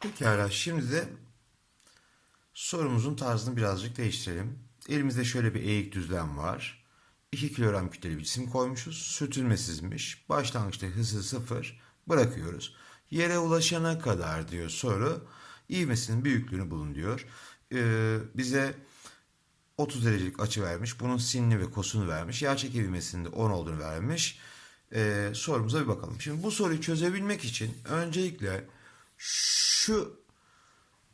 Pekala şimdi de sorumuzun tarzını birazcık değiştirelim. Elimizde şöyle bir eğik düzlem var. 2 kilogram kütleli bir cisim koymuşuz. Sürtünmesizmiş. Başlangıçta hızı sıfır. Bırakıyoruz. Yere ulaşana kadar diyor soru. İvmesinin büyüklüğünü bulun diyor. Ee, bize 30 derecelik açı vermiş. Bunun sinini ve kosunu vermiş. Yerçekim ivmesinin de 10 olduğunu vermiş. Ee, sorumuza bir bakalım. Şimdi bu soruyu çözebilmek için öncelikle şu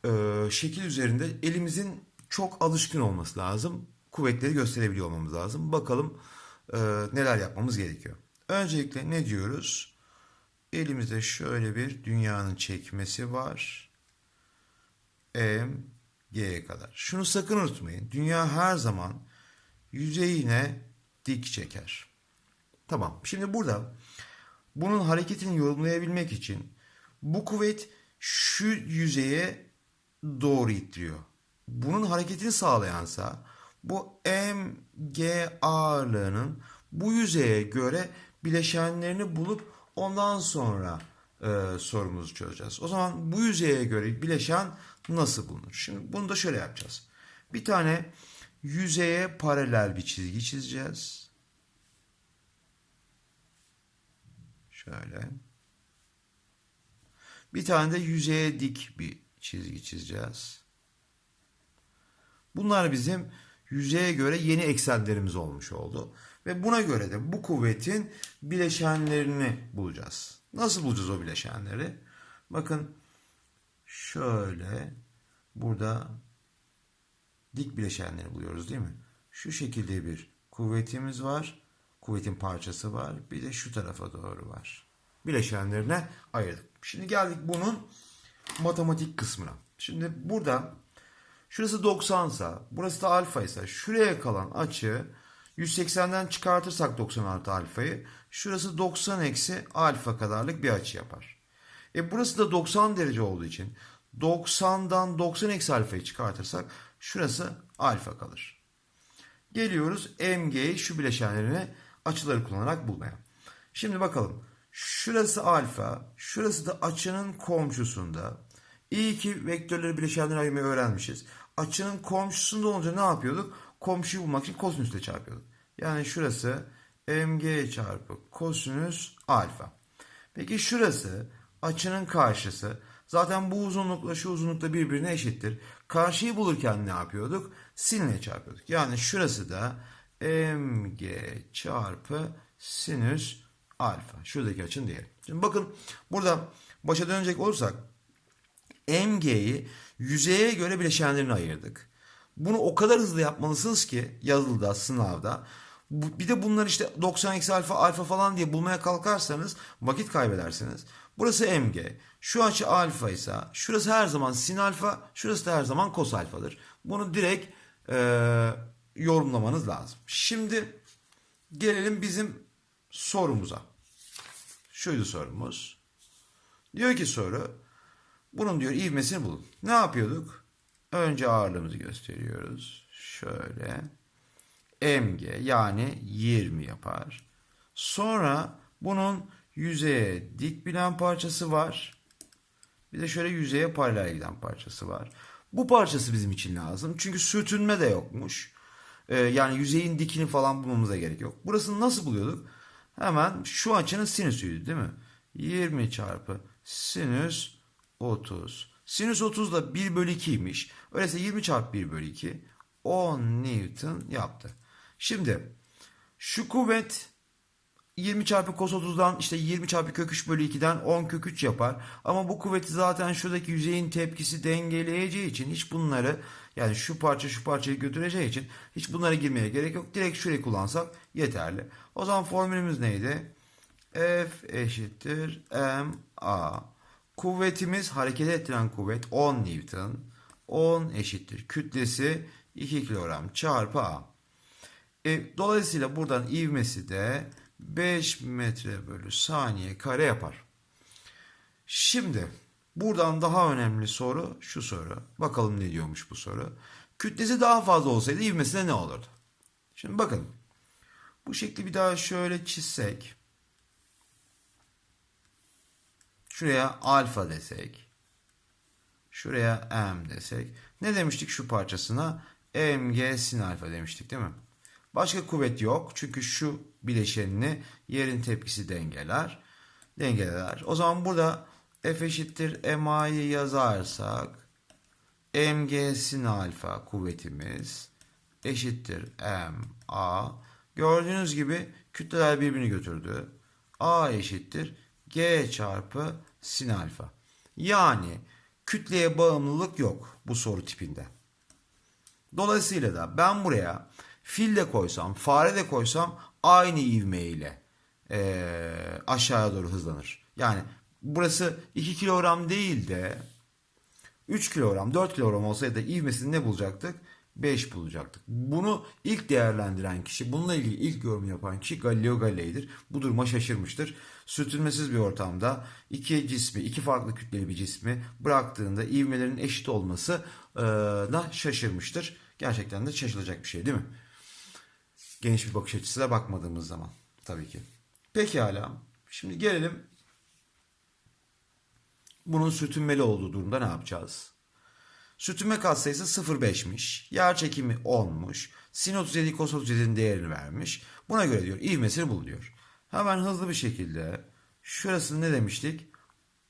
e, şekil üzerinde elimizin çok alışkın olması lazım. Kuvvetleri gösterebiliyor olmamız lazım. Bakalım e, neler yapmamız gerekiyor. Öncelikle ne diyoruz? Elimizde şöyle bir dünyanın çekmesi var. M, G'ye kadar. Şunu sakın unutmayın. Dünya her zaman yüzeyine dik çeker. Tamam. Şimdi burada bunun hareketini yorumlayabilmek için bu kuvvet şu yüzeye doğru ittiriyor. Bunun hareketini sağlayansa bu mg ağırlığının bu yüzeye göre bileşenlerini bulup ondan sonra e, sorumuzu çözeceğiz. O zaman bu yüzeye göre bileşen nasıl bulunur? Şimdi bunu da şöyle yapacağız. Bir tane yüzeye paralel bir çizgi çizeceğiz. Şöyle. Bir tane de yüzeye dik bir çizgi çizeceğiz. Bunlar bizim yüzeye göre yeni eksenlerimiz olmuş oldu. Ve buna göre de bu kuvvetin bileşenlerini bulacağız. Nasıl bulacağız o bileşenleri? Bakın şöyle burada dik bileşenleri buluyoruz değil mi? Şu şekilde bir kuvvetimiz var. Kuvvetin parçası var. Bir de şu tarafa doğru var. Bileşenlerine ayırdık. Şimdi geldik bunun matematik kısmına. Şimdi burada şurası 90 sa burası da alfa ise şuraya kalan açı 180'den çıkartırsak 90 artı alfayı şurası 90 eksi alfa kadarlık bir açı yapar. E burası da 90 derece olduğu için 90'dan 90 eksi alfayı çıkartırsak şurası alfa kalır. Geliyoruz MG'yi şu bileşenlerine açıları kullanarak bulmaya. Şimdi bakalım. Şurası alfa, şurası da açının komşusunda. İyi ki vektörleri bileşenlerine ayırmayı öğrenmişiz. Açının komşusunda olunca ne yapıyorduk? Komşuyu bulmak için kosinüsle çarpıyorduk. Yani şurası mg çarpı kosinüs alfa. Peki şurası açının karşısı. Zaten bu uzunlukla şu uzunlukla birbirine eşittir. Karşıyı bulurken ne yapıyorduk? Sinle çarpıyorduk. Yani şurası da mg çarpı sinüs alfa. Şuradaki açın diyelim. Şimdi bakın burada başa dönecek olursak mg'yi yüzeye göre bileşenlerini ayırdık. Bunu o kadar hızlı yapmalısınız ki yazılıda, sınavda. Bir de bunlar işte 90 eksi alfa, alfa falan diye bulmaya kalkarsanız vakit kaybedersiniz. Burası mg. Şu açı alfa ise şurası her zaman sin alfa, şurası da her zaman kos alfadır. Bunu direkt eee, yorumlamanız lazım. Şimdi gelelim bizim sorumuza. Şuydu sorumuz. Diyor ki soru bunun diyor ivmesini bulun. Ne yapıyorduk? Önce ağırlığımızı gösteriyoruz. Şöyle. mg yani 20 yapar. Sonra bunun yüzeye dik bilen parçası var. Bir de şöyle yüzeye paralel giden parçası var. Bu parçası bizim için lazım. Çünkü sürtünme de yokmuş. Ee, yani yüzeyin dikini falan bulmamıza gerek yok. Burasını nasıl buluyorduk? Hemen şu açının sinüsüydü değil mi? 20 çarpı sinüs 30. Sinüs 30 da 1 bölü 2'ymiş. Öyleyse 20 çarpı 1 bölü 2 10 Newton yaptı. Şimdi şu kuvvet 20 çarpı cos 30'dan işte 20 çarpı kök 3 bölü 2'den 10 kök 3 yapar. Ama bu kuvveti zaten şuradaki yüzeyin tepkisi dengeleyeceği için hiç bunları yani şu parça şu parçayı götüreceği için hiç bunlara girmeye gerek yok. Direkt şurayı kullansak yeterli. O zaman formülümüz neydi? F eşittir ma. Kuvvetimiz hareket ettiren kuvvet 10 Newton. 10 eşittir kütlesi 2 kilogram çarpı a. E, dolayısıyla buradan ivmesi de 5 metre bölü saniye kare yapar. Şimdi buradan daha önemli soru şu soru. Bakalım ne diyormuş bu soru. Kütlesi daha fazla olsaydı ivmesi de ne olurdu? Şimdi bakın. Bu şekli bir daha şöyle çizsek. Şuraya alfa desek. Şuraya M desek. Ne demiştik şu parçasına? mg sin alfa demiştik değil mi? Başka kuvvet yok. Çünkü şu bileşenini yerin tepkisi dengeler. Dengeler. O zaman burada F eşittir MA'yı yazarsak mg sin alfa kuvvetimiz eşittir ma. Gördüğünüz gibi kütleler birbirini götürdü. A eşittir G çarpı sin alfa. Yani kütleye bağımlılık yok bu soru tipinde. Dolayısıyla da ben buraya fil de koysam, fare de koysam aynı ivme ile eee, aşağıya doğru hızlanır. Yani burası 2 kilogram değil de 3 kilogram, 4 kilogram olsaydı ivmesini ne bulacaktık? 5 bulacaktık. Bunu ilk değerlendiren kişi, bununla ilgili ilk yorum yapan kişi Galileo Galilei'dir. Bu duruma şaşırmıştır. Sürtünmesiz bir ortamda iki cismi, iki farklı kütleli bir cismi bıraktığında ivmelerin eşit olması e, da şaşırmıştır. Gerçekten de şaşılacak bir şey değil mi? Geniş bir bakış açısıyla bakmadığımız zaman tabii ki. Pekala. Şimdi gelelim bunun sürtünmeli olduğu durumda ne yapacağız? Sürtünme katsayısı 0,5'miş. Yer çekimi 10'muş. Sin 37 kos 37'nin değerini vermiş. Buna göre diyor ivmesini bul diyor. Hemen hızlı bir şekilde şurasını ne demiştik?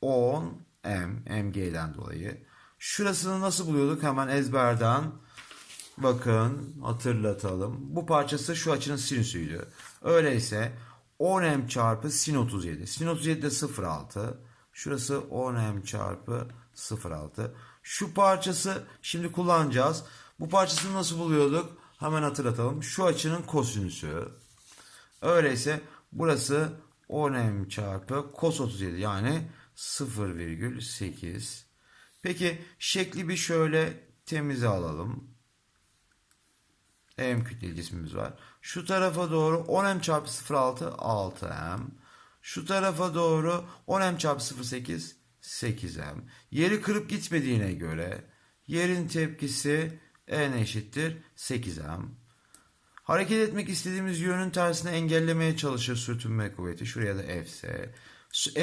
10 m mg'den dolayı. Şurasını nasıl buluyorduk? Hemen ezberden bakın hatırlatalım. Bu parçası şu açının sinüsüydü. Öyleyse 10m çarpı sin 37. Sin 37 de 0,6. Şurası 10m çarpı 0,6. Şu parçası şimdi kullanacağız. Bu parçasını nasıl buluyorduk? Hemen hatırlatalım. Şu açının kosinüsü. Öyleyse burası 10m çarpı cos 37 yani 0,8. Peki şekli bir şöyle temize alalım. M kütleli cismimiz var. Şu tarafa doğru 10m çarpı 0,6 6m. Şu tarafa doğru 10m çarpı 0,8 8m. Yeri kırıp gitmediğine göre yerin tepkisi n eşittir 8m. Hareket etmek istediğimiz yönün tersine engellemeye çalışır sürtünme kuvveti. Şuraya da Fs.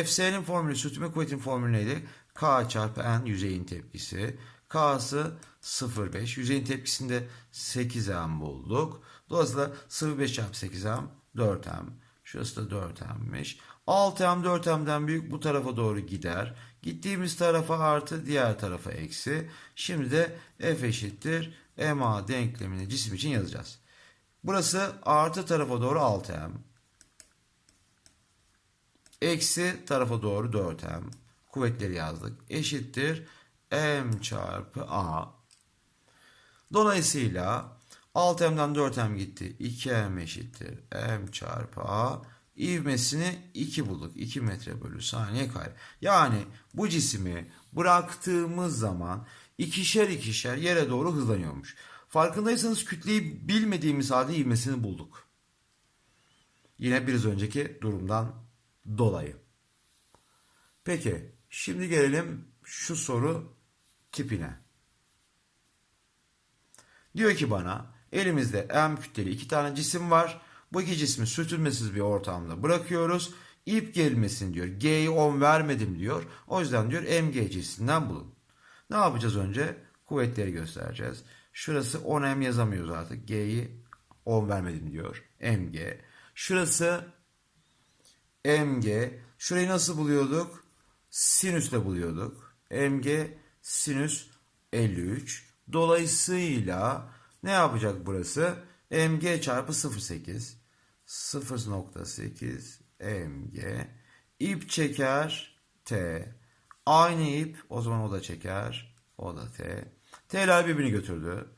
Fs'nin formülü, sürtünme kuvvetinin formülü neydi? K çarpı n yüzeyin tepkisi. K'sı 0,5. Yüzeyin tepkisinde 8m bulduk. Dolayısıyla 0,5 çarpı 8m 4m. Şurası da 4m'miş. 6m 4m'den büyük bu tarafa doğru gider. Gittiğimiz tarafa artı diğer tarafa eksi. Şimdi de F eşittir MA denklemini cisim için yazacağız. Burası artı tarafa doğru 6m. Eksi tarafa doğru 4m. Kuvvetleri yazdık. Eşittir m çarpı a. Dolayısıyla 6m'den 4m gitti. 2m eşittir m çarpı a. İvmesini 2 bulduk. 2 metre bölü saniye kare. Yani bu cismi bıraktığımız zaman ikişer ikişer yere doğru hızlanıyormuş. Farkındaysanız kütleyi bilmediğimiz halde ivmesini bulduk. Yine biraz önceki durumdan dolayı. Peki şimdi gelelim şu soru tipine. Diyor ki bana elimizde M kütleli iki tane cisim var. Bu iki cismi sürtünmesiz bir ortamda bırakıyoruz. İp gelmesin diyor. G'yi 10 vermedim diyor. O yüzden diyor MG cinsinden bulun. Ne yapacağız önce? Kuvvetleri göstereceğiz. Şurası 10M yazamıyoruz artık. G'yi 10 vermedim diyor. MG. Şurası MG. Şurayı nasıl buluyorduk? Sinüsle buluyorduk. MG sinüs 53. Dolayısıyla ne yapacak burası? mg çarpı 0.8 0.8 mg ip çeker t. Aynı ip o zaman o da çeker o da t. T'ler birbirini götürdü.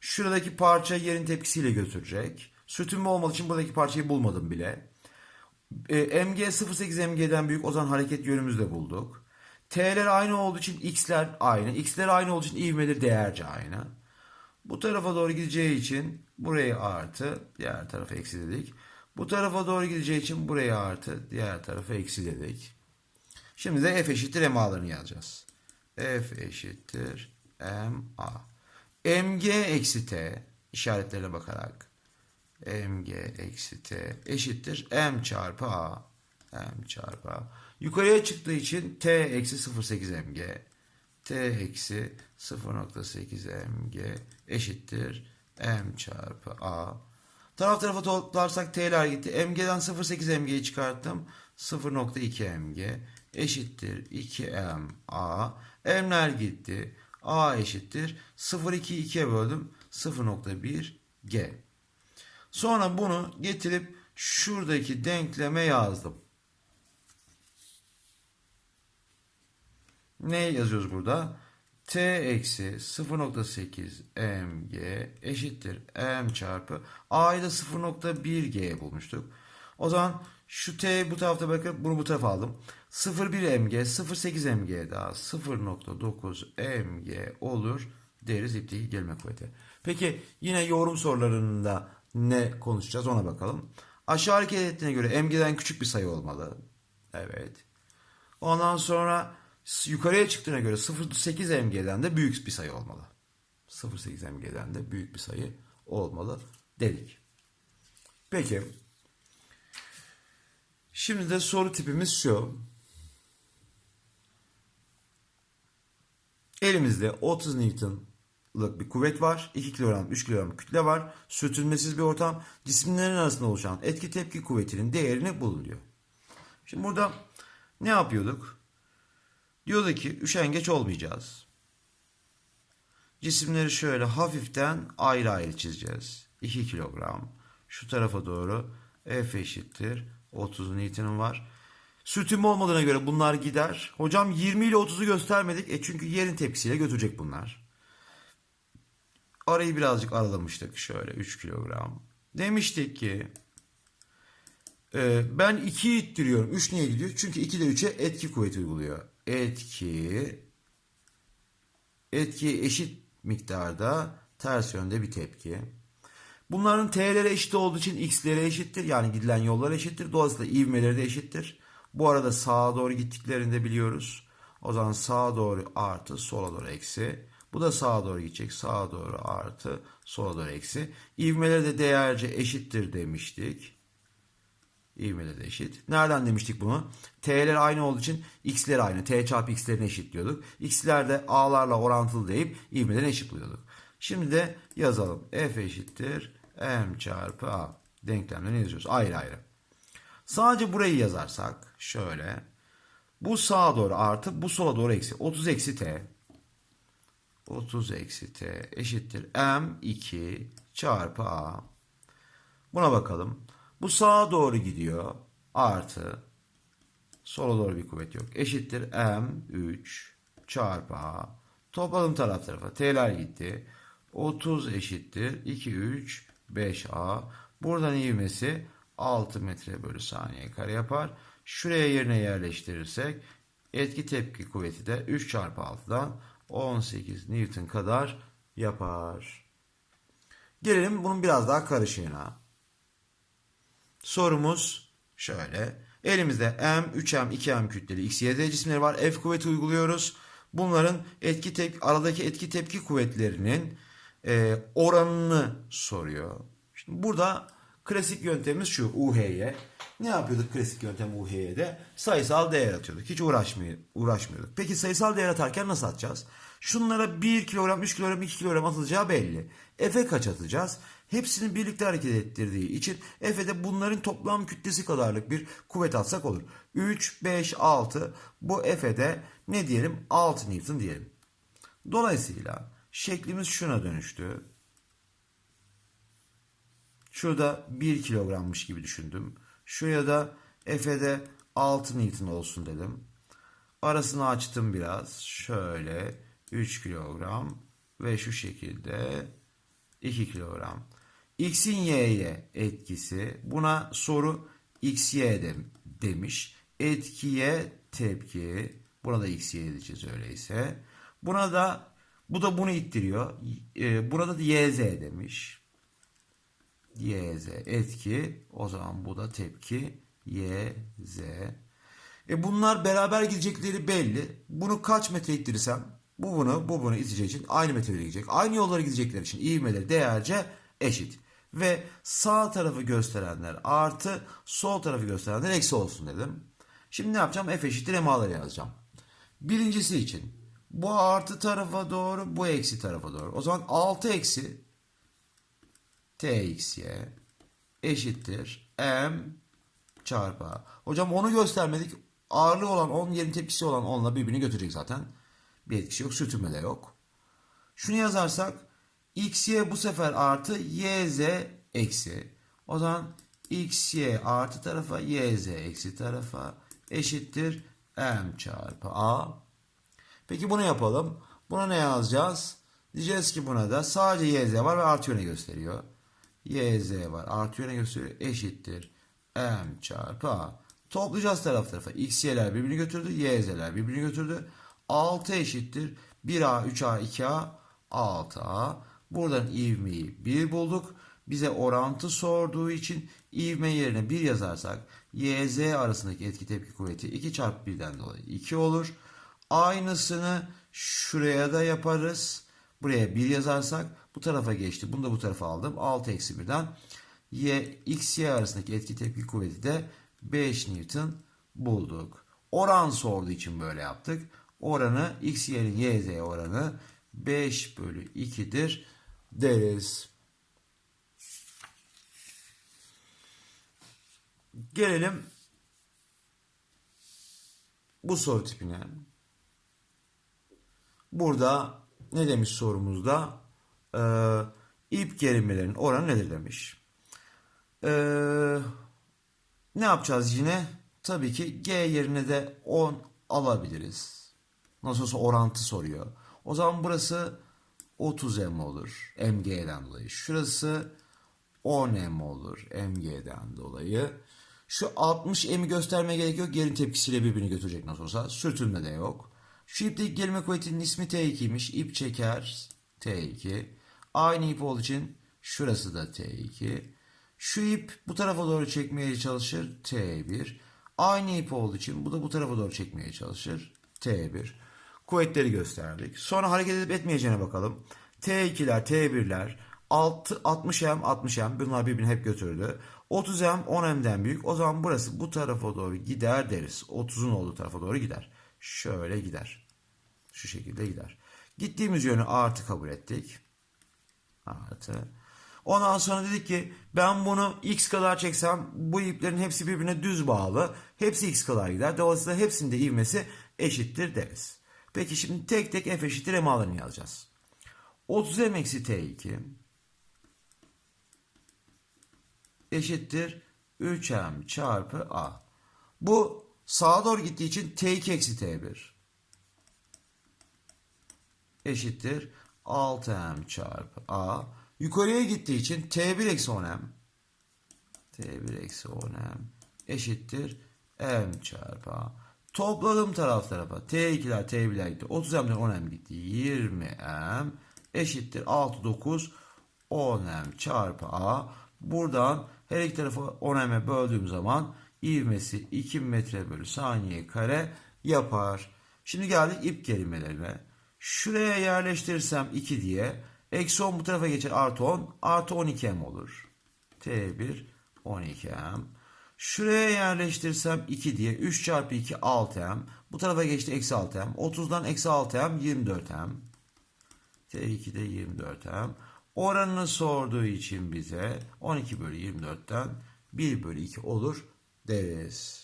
Şuradaki parça yerin tepkisiyle götürecek. Sürtünme olmadığı için buradaki parçayı bulmadım bile. E, mg 0.8 mg'den büyük o zaman hareket yönümüzü de bulduk t'ler aynı olduğu için x'ler aynı x'ler aynı olduğu için ivmeleri değerce aynı bu tarafa doğru gideceği için burayı artı, diğer tarafa eksi dedik. Bu tarafa doğru gideceği için burayı artı, diğer tarafa eksi dedik. Şimdi de f eşittir ma'larını yazacağız. f eşittir ma. mg eksi t işaretlerine bakarak mg eksi t eşittir m çarpı a. m çarpı a. Yukarıya çıktığı için t eksi 0.8 mg. T eksi 0.8 mg eşittir m çarpı a. Taraf tarafa toplarsak t'ler gitti. mg'den 0.8 mg'yi çıkarttım. 0.2 mg eşittir 2m a. m'ler gitti. a eşittir 0.2'yi 2'ye böldüm. 0.1 g. Sonra bunu getirip şuradaki denkleme yazdım. Ne yazıyoruz burada? T eksi 0.8 mg eşittir m çarpı a'yı da 0.1g bulmuştuk. O zaman şu t bu tarafta bırakıp bunu bu tarafa aldım. 0.1 mg 0.8 mg daha 0.9 mg olur deriz ipteki gelme kuvveti. Peki yine yorum sorularında ne konuşacağız ona bakalım. Aşağı hareket ettiğine göre mg'den küçük bir sayı olmalı. Evet. Ondan sonra yukarıya çıktığına göre 0.8 mg'den de büyük bir sayı olmalı. 0.8 mg'den de büyük bir sayı olmalı dedik. Peki. Şimdi de soru tipimiz şu. Elimizde 30 Newton'lık bir kuvvet var. 2 kilogram, 3 kilogram kütle var. Sürtünmesiz bir ortam. Cisimlerin arasında oluşan etki tepki kuvvetinin değerini bulun. Şimdi burada ne yapıyorduk? Diyordu ki üşengeç olmayacağız. Cisimleri şöyle hafiften ayrı ayrı çizeceğiz. 2 kilogram. Şu tarafa doğru F eşittir. 30 Newton'un var. Sürtünme olmadığına göre bunlar gider. Hocam 20 ile 30'u göstermedik. E çünkü yerin tepkisiyle götürecek bunlar. Arayı birazcık aralamıştık. Şöyle 3 kilogram. Demiştik ki e, ben 2'yi ittiriyorum. 3 niye gidiyor? Çünkü 2 de 3'e etki kuvveti uyguluyor. Etki etki eşit miktarda ters yönde bir tepki. Bunların t'lere eşit olduğu için x'lere eşittir. Yani gidilen yollar eşittir. Dolayısıyla ivmeleri de eşittir. Bu arada sağa doğru gittiklerini de biliyoruz. O zaman sağa doğru artı sola doğru eksi. Bu da sağa doğru gidecek. Sağa doğru artı sola doğru eksi. İvmeleri de değerce eşittir demiştik. İvmeleri de eşit. Nereden demiştik bunu? T'ler aynı olduğu için x'ler aynı. T çarpı x'lerini eşitliyorduk. X'ler de a'larla orantılı deyip ivmelerini eşitliyorduk. Şimdi de yazalım. F eşittir m çarpı a. Denklemlerini yazıyoruz. Ayrı ayrı. Sadece burayı yazarsak şöyle. Bu sağa doğru artı bu sola doğru eksi. 30 eksi t. 30 eksi t eşittir m2 çarpı a. Buna bakalım. Bu sağa doğru gidiyor. Artı. Sola doğru bir kuvvet yok. Eşittir m3 çarpı a. Topladım taraf tarafa. T'ler gitti. 30 eşittir 2, 3, 5a. Buradan ivmesi 6 metre bölü saniye kare yapar. Şuraya yerine yerleştirirsek etki tepki kuvveti de 3 çarpı 6'dan 18 Newton kadar yapar. Gelelim bunun biraz daha karışığına. Sorumuz şöyle. Elimizde M, 3M, 2M kütleli X, Y, Z cisimleri var. F kuvveti uyguluyoruz. Bunların etki tep aradaki etki tepki kuvvetlerinin e, oranını soruyor. Şimdi burada klasik yöntemimiz şu UH'ye. Ne yapıyorduk klasik yöntem UH'ye Sayısal değer atıyorduk. Hiç uğraşmıyor, uğraşmıyorduk. Peki sayısal değer atarken nasıl atacağız? Şunlara 1 kilogram, 3 kilogram, 2 kilogram atılacağı belli. F'e kaç atacağız? Hepsini birlikte hareket ettirdiği için F'e bunların toplam kütlesi kadarlık bir kuvvet atsak olur. 3, 5, 6 bu F'e ne diyelim? 6 Newton diyelim. Dolayısıyla şeklimiz şuna dönüştü. Şurada 1 kilogrammış gibi düşündüm. Şuraya da F'de 6 Newton olsun dedim. Arasını açtım biraz. Şöyle 3 kilogram ve şu şekilde 2 kilogram. X'in Y'ye etkisi. Buna soru XY de, demiş. Etkiye tepki. Buna da XY diyeceğiz öyleyse. Buna da bu da bunu ittiriyor. E, burada da YZ demiş. YZ etki. O zaman bu da tepki. YZ. E bunlar beraber gidecekleri belli. Bunu kaç metre ittirirsem bu bunu bu bunu iteceği için aynı metrede gidecek. Aynı yollara gidecekler için ivmeleri değerce eşit. Ve sağ tarafı gösterenler artı sol tarafı gösterenler eksi olsun dedim. Şimdi ne yapacağım? F eşittir MA'ları yazacağım. Birincisi için Bu artı tarafa doğru, bu eksi tarafa doğru. O zaman 6 eksi txy eşittir m çarpı. Hocam onu göstermedik. Ağırlığı olan 10, yerin tepkisi olan 10'la birbirini götürecek zaten. Bir etkisi yok, sürtünme de yok. Şunu yazarsak xy bu sefer artı yz eksi. O zaman xy artı tarafa yz eksi tarafa eşittir m çarpı a. Peki bunu yapalım. Buna ne yazacağız? Diyeceğiz ki buna da sadece yz var ve artı yöne gösteriyor. Yz var artı yöne gösteriyor eşittir m çarpı a. Toplayacağız taraf tarafa. xy'ler birbirini götürdü. y'z'ler birbirini götürdü. 6 eşittir. 1a, 3a, 2a, 6a. Buradan ivmeyi 1 bulduk. Bize orantı sorduğu için ivme yerine 1 yazarsak YZ arasındaki etki tepki kuvveti 2 çarpı 1'den dolayı 2 olur. Aynısını şuraya da yaparız. Buraya 1 yazarsak bu tarafa geçti. Bunu da bu tarafa aldım. 6 eksi 1'den y, x, y arasındaki etki tepki kuvveti de 5 Newton bulduk. Oran sorduğu için böyle yaptık. Oranı x, y'nin y, z oranı 5 bölü 2'dir deriz. Gelelim bu soru tipine. Burada ne demiş sorumuzda? Ee, ip gerilmelerinin oranı nedir demiş. Ee, ne yapacağız yine? Tabii ki G yerine de 10 alabiliriz. Nasıl olsa orantı soruyor. O zaman burası 30M olur. MG'den dolayı. Şurası 10M olur. MG'den dolayı. Şu 60M'i göstermeye gerek yok. Gerin tepkisiyle birbirini götürecek nasıl olsa. Sürtünme de yok. Şu ipteki gerilme kuvvetinin ismi T2'ymiş. İp çeker T2. Aynı ip olduğu için şurası da T2. Şu ip bu tarafa doğru çekmeye çalışır. T1. Aynı ip olduğu için bu da bu tarafa doğru çekmeye çalışır. T1. Kuvvetleri gösterdik. Sonra hareket edip etmeyeceğine bakalım. T2'ler, T1'ler 6, 60M, 60M bunlar birbirini hep götürdü. 30M 10M'den büyük. O zaman burası bu tarafa doğru gider deriz. 30'un olduğu tarafa doğru gider. Şöyle gider. Şu şekilde gider. Gittiğimiz yönü artı kabul ettik. Artı. Ondan sonra dedik ki ben bunu x kadar çeksem bu iplerin hepsi birbirine düz bağlı. Hepsi x kadar gider. Dolayısıyla hepsinde ivmesi eşittir deriz. Peki şimdi tek tek f eşittir m alanını yazacağız. 30m eksi t2 eşittir 3m çarpı a. Bu sağa doğru gittiği için t2 eksi t1 eşittir 6m çarpı a. Yukarıya gittiği için t1 eksi 10m t1 eksi 10m eşittir m çarpı a. Topladım taraf tarafa. T2'ler T1'ler gitti. 30m'den 10m gitti. 20m eşittir 6 9 10m çarpı a. Buradan her iki tarafı 10m'e böldüğüm zaman ivmesi 2 metre bölü saniye kare yapar. Şimdi geldik ip kelimelerine. Şuraya yerleştirirsem 2 diye. Eksi 10 bu tarafa geçer artı 10. Artı 12m olur. T1 12m. Şuraya yerleştirsem 2 diye 3 çarpı 2 6m. Bu tarafa geçti eksi 6m. 30'dan eksi 6m 24m. T2'de 24m. Oranını sorduğu için bize 12 bölü 24'ten 1 bölü 2 olur deriz.